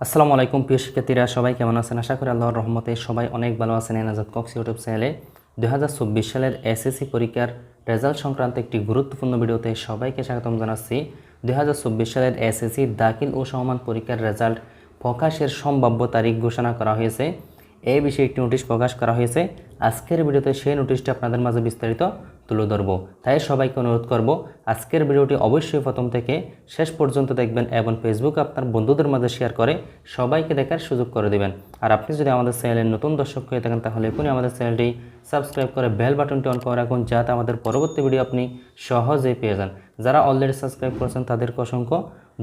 আসসালামু আলাইকুম, প্রিয় শিক্ষার্থীরা, সবাই কেমন আছেন? আশা করি আল্লাহর রহমতে সবাই অনেক ভালো আছেন এনাজাদ কক্স ইউটিউব চ্যানেলে। দুই সালের এসএসসি পরীক্ষার রেজাল্ট সংক্রান্ত একটি গুরুত্বপূর্ণ ভিডিওতে সবাইকে স্বাগতম জানাচ্ছি। দু হাজার চব্বিশ সালের এসএসসি দাখিল ও সমান পরীক্ষার রেজাল্ট প্রকাশের সম্ভাব্য তারিখ ঘোষণা করা হয়েছে। এই বিষয়ে একটি নোটিশ প্রকাশ করা হয়েছে। আজকের ভিডিওতে সেই নোটিশটি আপনাদের মাঝে বিস্তারিত তুলে ধরবো। তাই সবাইকে অনুরোধ করব, আজকের ভিডিওটি অবশ্যই প্রথম থেকে শেষ পর্যন্ত দেখবেন এবং ফেসবুক আপনার বন্ধুদের মাঝে শেয়ার করে সবাইকে দেখার সুযোগ করে দেবেন। আর আপনি যদি আমাদের চ্যানেলের নতুন দর্শক হয়ে থাকেন, তাহলে এখনই আমাদের চ্যানেলটি সাবস্ক্রাইব করে বেল বাটনটি অন করে রাখুন, যাতে আমাদের পরবর্তী ভিডিও আপনি সহজেই পেয়ে যান। যারা অলরেডি সাবস্ক্রাইব করেছেন, তাদেরকে অসংখ্য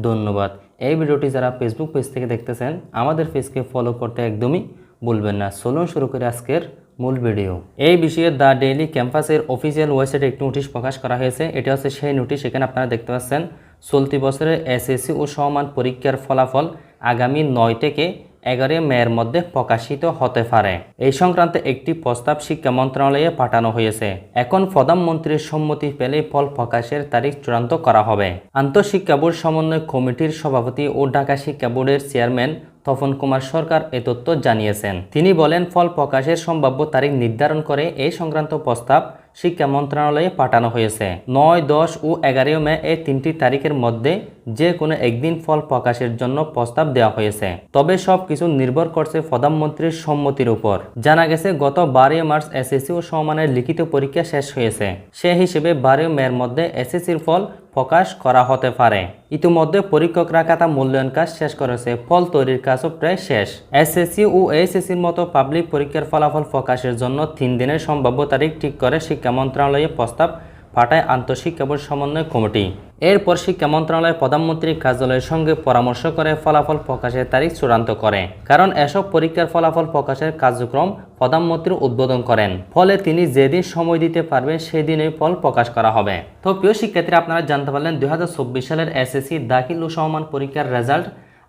ধন্যবাদ। এই ভিডিওটি যারা ফেসবুক পেজ থেকে দেখতেছেন, আমাদের পেজকে ফলো করতে একদমই ভুলবেন না। চলুন শুরু করে আজকের মূল ভিডিও। এই বিষয়ে দ্য ডেইলি ক্যাম্পাসের অফিসিয়াল ওয়েবসাইটে একটি নোটিশ প্রকাশ করা হয়েছে। এটা হচ্ছে সেই নোটিশ, এখানে আপনারা দেখতে পাচ্ছেন, চলতি বছরের এসএসসি ও সমান পরীক্ষার ফলাফল আগামী নয় থেকে এগারোই মেয়ের মধ্যে প্রকাশিত হতে পারে। এই সংক্রান্তে একটি প্রস্তাব শিক্ষা মন্ত্রণালয়ে পাঠানো হয়েছে। এখন প্রধানমন্ত্রীর সম্মতি পেলে ফল প্রকাশের তারিখ চূড়ান্ত করা হবে। আন্তঃশিক্ষা বোর্ড সমন্বয় কমিটির সভাপতি ও ঢাকা শিক্ষা বোর্ডের চেয়ারম্যান তপন কুমার সরকার এ তথ্য জানিয়েছেন। তিনি বলেন ফল প্রকাশের সম্ভাব্য তারিখ নির্ধারণ করে এই সংক্রান্ত প্রস্তাব শিক্ষা মন্ত্রণালয়ে পাঠানো হয়েছে। নয়, দশ ও এগারো মে এই তিনটি তারিখের মধ্যে যে কোনো একদিন ফল প্রকাশের জন্য প্রস্তাব দেওয়া হয়েছে। তবে সব কিছু নির্ভর করছে প্রধানমন্ত্রীর সম্মতির উপর। জানা গেছে, গত বারো মার্চ এসএসসি ও সমানের লিখিত পরীক্ষা শেষ হয়েছে। সে হিসেবে বারোই মের মধ্যে এসএসসির ফল প্রকাশ করা হতে পারে। ইতিমধ্যে পরীক্ষকরা খাতা মূল্যায়ন কাজ শেষ করেছে। ফল তৈরির কাজও প্রায় শেষ। এসএসসি ও এইচএসসির মতো পাবলিক পরীক্ষার ফলাফল প্রকাশের জন্য তিন দিনের সম্ভাব্য তারিখ ঠিক করে শিক্ষা মন্ত্রণালয়ে প্রস্তাব পাঠায় আন্তঃশিক্ষা বোর্ড সমন্বয় কমিটি। এরপর শিক্ষা মন্ত্রণালয় প্রধানমন্ত্রীর কার্যালয়ের সঙ্গে পরামর্শ করে ফলাফল প্রকাশের তারিখ চূড়ান্ত করে। কারণ এসব পরীক্ষার ফলাফল প্রকাশের কার্যক্রম প্রধানমন্ত্রী উদ্বোধন করেন। ফলে তিনি যেদিন সময় দিতে পারবেন, সেদিনই ফল প্রকাশ করা হবে। তো প্রিয় শিক্ষার্থীরা, আপনারা জানতে পারলেন দুই হাজার চব্বিশ সালের এসএসসি দাখিল ও সমান পরীক্ষার রেজাল্ট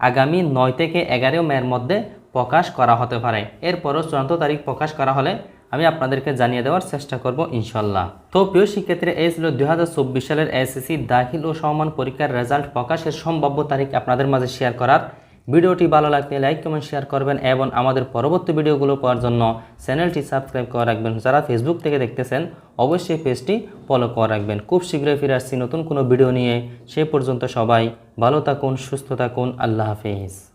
আগামী নয় থেকে এগারো মের মধ্যে প্রকাশ করা হতে পারে। এরপরও চূড়ান্ত তারিখ প্রকাশ করা হলে আমি আপনাদেরকে জানিয়ে দেওয়ার চেষ্টা করব ইনশাল্লাহ তো প্রিয় শিক্ষার্থীরা, এই ছিল চব্বিশ সালের এসএসসি দাখিল ও সমান পরীক্ষার রেজাল্ট প্রকাশের সম্ভাব্য তারিখ আপনাদের মাঝে শেয়ার করার। ভিডিওটি ভালো লাগলে লাইক, কমেন্ট, শেয়ার করবেন এবং আমাদের পরবর্তী ভিডিওগুলো পাওয়ার জন্য চ্যানেলটি সাবস্ক্রাইব করে রাখবেন। যারা ফেসবুক থেকে দেখতেছেন, অবশ্যই পেজটি ফলো করে রাখবেন। খুব শীঘ্রই ফিরে আসছি নতুন কোনো ভিডিও নিয়ে। সে পর্যন্ত সবাই ভালো থাকুন, সুস্থ থাকুন। আল্লাহ হাফিজ।